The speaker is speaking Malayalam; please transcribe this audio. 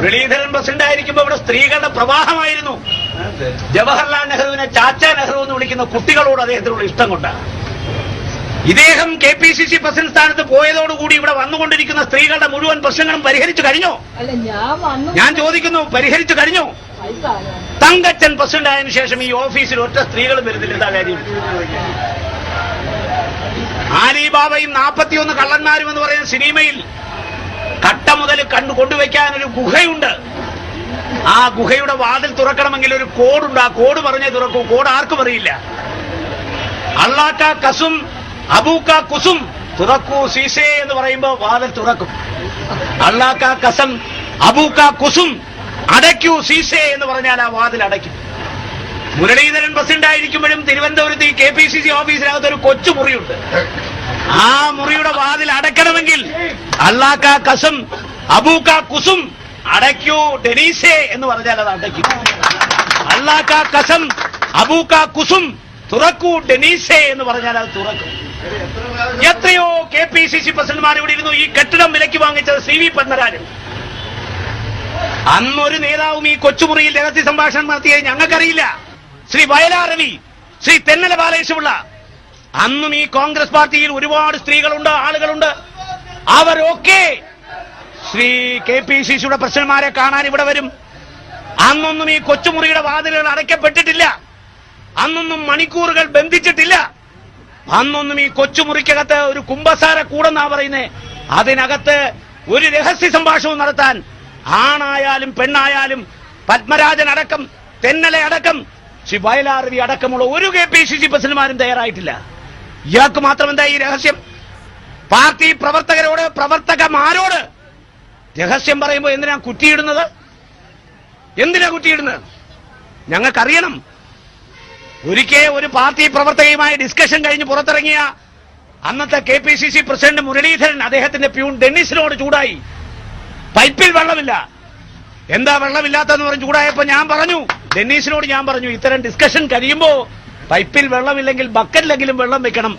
മുരളീധരൻ പ്രസിഡന്റ് ആയിരിക്കുമ്പോ ഇവിടെ സ്ത്രീകളുടെ പ്രവാഹമായിരുന്നു. ജവഹർലാൽ നെഹ്റുവിനെ ചാച്ച നെഹ്റു എന്ന് വിളിക്കുന്ന കുട്ടികളോട് അദ്ദേഹത്തിനുള്ള ഇഷ്ടം കൊണ്ടാണ്. ഇദ്ദേഹം K P C C president സ്ഥാനത്ത് പോയതോടുകൂടി ഇവിടെ വന്നുകൊണ്ടിരിക്കുന്ന സ്ത്രീകളുടെ മുഴുവൻ പ്രശ്നങ്ങളും പരിഹരിച്ചു കഴിഞ്ഞോ? അല്ല ഞാൻ വന്നു. ഞാൻ ചോദിക്കുന്നു പരിഹരിച്ചു കഴിഞ്ഞോ? തങ്കച്ചൻ പ്രസിഡന്റ് ആയതിനു ശേഷം ഈ ഓഫീസിൽ ഒറ്റ സ്ത്രീകൾ വരുന്നില്ല എന്താ കാര്യം? ആലിബാബയും നാൽപ്പത്തിയൊന്ന് കള്ളന്മാരും എന്ന് പറയുന്ന സിനിമയിൽ കട്ട മുതൽ കണ്ടു കൊണ്ടുവയ്ക്കാൻ ഒരു ഗുഹയുണ്ട്. ആ ഗുഹയുടെ വാതിൽ തുറക്കണമെങ്കിൽ ഒരു കോഡുണ്ട് ആ കോഡ് പറഞ്ഞേ തുറക്കൂ. കോഡ് ആർക്കും അറിയില്ല. അള്ളാക്ക കസും അബൂക്ക കുസും തുറക്കൂ സീസേ എന്ന് പറയുമ്പോ വാതിൽ തുറക്കും. അള്ളാക്ക കസം അബൂക്ക കുസും അടയ്ക്കൂ സീസേ എന്ന് പറഞ്ഞാൽ ആ വാതിൽ അടയ്ക്കും. മുരളീധരൻ പ്രസിഡന്റ് ആയിരിക്കുമ്പോഴും തിരുവനന്തപുരത്ത് ഈ കെ പി സി സി ഓഫീസിനകത്ത് ഒരു കൊച്ചു മുറിയുണ്ട് ആ മുറിയുടെ വാതിൽ അടയ്ക്കണമെങ്കിൽ അള്ളാക്ക കസം അബൂക്ക കുസും അടയ്ക്കൂ ഡെനീസേ എന്ന് പറഞ്ഞാൽ അത് അടയ്ക്കും. അള്ളാക്ക കസം അബൂക്ക കുസും തുറക്കൂ ഡെനീസേ എന്ന് പറഞ്ഞാൽ അത് തുറക്കും. എത്രയോ കെ പി സി സി പ്രസിഡന്റ്മാർ ഇവിടെ ഇരുന്നു ഈ കെട്ടിടം വിലയ്ക്ക് വാങ്ങിച്ചത് സി വി പത്മരാജൻ അന്നൊരു നേതാവും ഈ കൊച്ചുമുറിയിൽ രഹസ്യ സംഭാഷണം നടത്തിയത് ഞങ്ങൾക്കറിയില്ല. ശ്രീ വയലാർ രവി ശ്രീ തെന്നല ബാലകൃഷ്ണപിള്ള അന്നും ഈ കോൺഗ്രസ് പാർട്ടിയിൽ ഒരുപാട് സ്ത്രീകളുണ്ട് ആളുകളുണ്ട്. അവരൊക്കെ ശ്രീ കെ പി സി സിയുടെ കാണാൻ ഇവിടെ വരും. അന്നൊന്നും ഈ കൊച്ചുമുറിയുടെ വാതിലുകൾ അടയ്ക്കപ്പെട്ടിട്ടില്ല. അന്നൊന്നും മണിക്കൂറുകൾ ബന്ധിച്ചിട്ടില്ല. അന്നൊന്നും ഈ കൊച്ചുമുറിക്കകത്ത് ഒരു കുംഭസാര കൂടെന്നാ പറയുന്നേ. അതിനകത്ത് ഒരു രഹസ്യ സംഭാഷണം നടത്താൻ ആണായാലും പെണ്ണായാലും പത്മരാജൻ അടക്കം തെന്നല അടക്കം ശ്രീ വയലാർവി അടക്കമുള്ള ഒരു കെ പി സി സി പ്രസിഡന്റുമാരും തയ്യാറായിട്ടില്ല. ഇയാൾക്ക് മാത്രം എന്താ ഈ രഹസ്യം? പാർട്ടി പ്രവർത്തകരോട് പ്രവർത്തകമാരോട് രഹസ്യം പറയുമ്പോൾ എന്തിനാ കുറ്റിയിടുന്നത്? എന്തിനാ കുറ്റിയിടുന്നത്? ഞങ്ങൾക്കറിയണം. ഒരിക്കൽ ഒരു പാർട്ടി പ്രവർത്തകയുമായി ഡിസ്കഷൻ കഴിഞ്ഞ് പുറത്തിറങ്ങിയ അന്നത്തെ K P C C president Muraleedharan അദ്ദേഹത്തിന്റെ പ്യൂൺ ഡെന്നിസിനോട് ചൂടായി. പൈപ്പിൽ വെള്ളമില്ല. എന്താ വെള്ളമില്ലാത്തെന്ന് പറഞ്ഞ് ചൂടായപ്പോ ഞാൻ പറഞ്ഞു ഡെന്നീസിനോട് ഞാൻ പറഞ്ഞു ഇത്തരം ഡിസ്കഷൻ കഴിയുമ്പോ പൈപ്പിൽ വെള്ളമില്ലെങ്കിൽ ബക്കറ്റിലെങ്കിലും വെള്ളം വെക്കണം.